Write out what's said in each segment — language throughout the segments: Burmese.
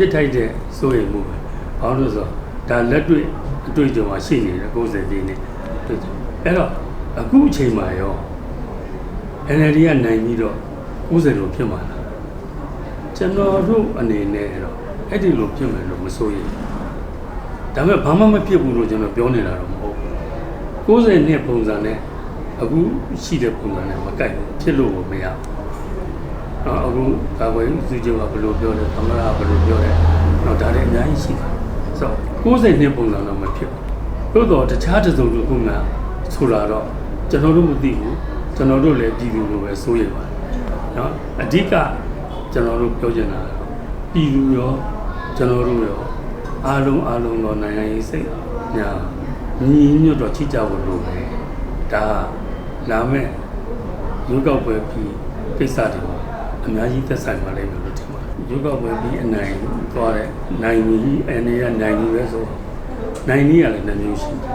ဒါဖြစ်ထိုက်တဲ့စိုးရိမ်မှုပဲဘာလို့လဲဆိုတော့ဒါလက်တွေ့အတွေ့အကြုံမှာရှိနေတယ်90ဒီနေ့တွေ့ကြုံအဲ့တော့အခုအချိန်မှာရော NLD ကနိုင်ပြီးတော့90လို့ဖြစ်မှာလားကျွန်တော်တို့အနေနဲ့တော့အဲ့ဒီလိုဖြစ်မယ်လို့မစိုးရိမ်ဘူးဒါပေမဲ့ဘာမှမဖြစ်ဘူးလို့ကျွန်တော်ပြောနေတာတော့မဟုတ်ဘူး90နှစ်ပုံစံနဲ့အခုရှိတဲ့ပုံစံနဲ့မကိုက်ဘူးဖြစ်လို့မရဘူး နော်အခုကာကွယ်ရေးစုချုပ်ကဘယ်လိုပြောလဲသမရကဘယ်လိုပြောလဲတော့ဒါတွေအများကြီးရှိတယ်ဆိုတော့60နှစ်ပုံစံတော့မဖြစ်ဘူးသို့တော့တခြားတစ်စုံတစ်ခုမှဆိုတာတော့ကျွန်တော်တို့မသိဘူးကျွန်တော်တို့လည်းပြည်သူလိုပဲစိုးရိမ်ပါတယ်နော်အဓိကကျွန်တော်တို့ပြောချင်တာကတော့ပြည်သူရောကျွန်တော်တို့ရောအားလုံးအားလုံးတော့နိုင်ငံရေးစိတ်ညာညီညွတ်တော့ချိကြဖို့လိုတယ်ဒါလာမဲ့ရုပ်ောက်ပွဲပြီးကိစ္စတွေမှာ အများကြီးသက်ဆိုင်ပါလိမ့်မယ်လို့ထင်ပါတယ်ရုပ်ောက်ပွဲပြီးအနိုင်သွားတဲ့နိုင်ကြီးအနေနဲ့နိုင်ကြီးပဲဆိုနိုင်ကြီးကလည်းနှမျိုးရှိတယ်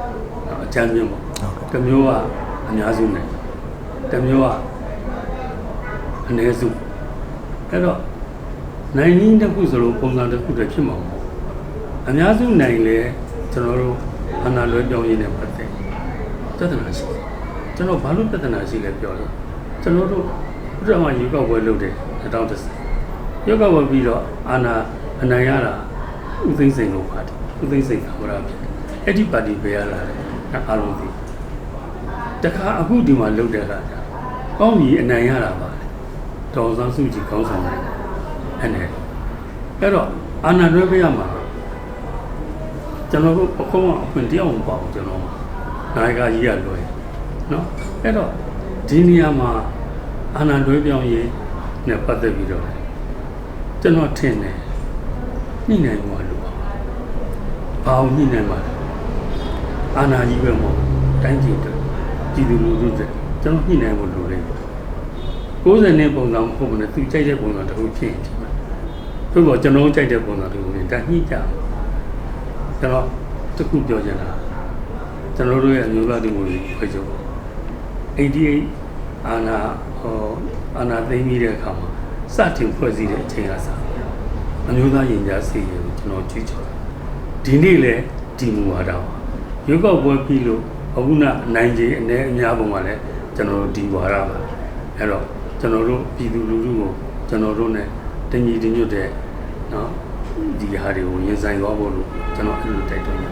နော်အချမ်းမျိုးပေါ့တစ်မျိုးကအများစုနိုင်တစ်မျိုးကအနည်းစုအဲ့တော့နိုင်ကြီးတစ်ခုဆိုလို့ပုံစံတစ်ခုတည်းဖြစ်မှာမဟုတ်ဘူးအများစုနိုင်လေကျွန်တော်တို့အနာလွဲပြောင်းရင်းနဲ့ပတ်သက်ပြဿနာရှိတယ်ကျွန်တော်ဘာလို့ပြဿနာရှိလဲပြောလို့ကျွန်တော်တို့ ဥပမာရေကောက်ပွဲလုပ်တယ်2010ရေကောက်ပွဲပြီးတော့အာနာအနိုင်ရတာဥသိမ်းစိန်လို့ပါတယ်ဥသိမ်းစိန်ကမရဖြစ်တယ်အဲ့ဒီပါတီပဲရလာတယ်အားလုံးသိတခါအခုဒီမှာလုပ်တဲ့အခါကျကောင်းပြီအနိုင်ရတာပါလေတော်စန်းစုကြည်ကောင်းဆောင်တယ်အဲ့နဲ့အဲ့တော့အာနာရွေးပေးရမှာကျွန်တော်တို့အခုံးအခွင့်တရားမပေါ့ကျွန်တော်နိုင်ကကြီးရလွယ်နော်အဲ့တော့ဒီနေရာမှာ အာဏာတွဲပြောင်းရေးနဲ့ပတ်သက်ပြီးတော့ကျွန်တော်ထင်တယ်ညှိနှိုင်းမှာလို့ပါဘာအောင်ညှိနှိုင်းမှာလဲအာဏာကြီးပဲမဟုတ်တိုင်းပြည်အတွက်ပြည်သူလူထုအတွက်ကျွန်တော်ညှိနှိုင်းဖို့လိုတယ်60နှစ်ပုံစံမဟုတ်ဘူးနဲ့သူကြိုက်တဲ့ပုံစံတစ်ခုဖြစ်ရင်ဒီမှာသို့တော့ကျွန်တော်ကြိုက်တဲ့ပုံစံတစ်ခုနဲ့ဒါညှိကြအောင်ကျွန်တော်တစ်ခုပြောချင်တာကျွန်တော်တို့ရဲ့အမျိုးသားဒီမိုကရေစီဖွဲ့ချုပ်88 အာနာဟောအာနာသိမ်းပြီးတဲ့အခါမှာစတင်ဖွဲ့စည်းတဲ့အချိန်ကစအမျိုးသားရင်ကြားစီရင်ကိုကျွန်တော်ကြည့်ချင်တယ်ဒီနေ့လည်းဒီမူဝါဒပါရုပ်ောက်ပွဲပြီးလို့အခုနအနိုင်ကြီးအ ਨੇ အများပုံမှာလည်းကျွန်တော်တို့ဒီဝါဒပါအဲ့တော့ကျွန်တော်တို့ပြည်သူလူထုကိုကျွန်တော်တို့ ਨੇ တညီတညွတ်တဲ့เนาะဒီဟာတွေကိုရင်ဆိုင်သွားဖို့လို့ကျွန်တော်အဲ့လိုတိုက်တွန်းရ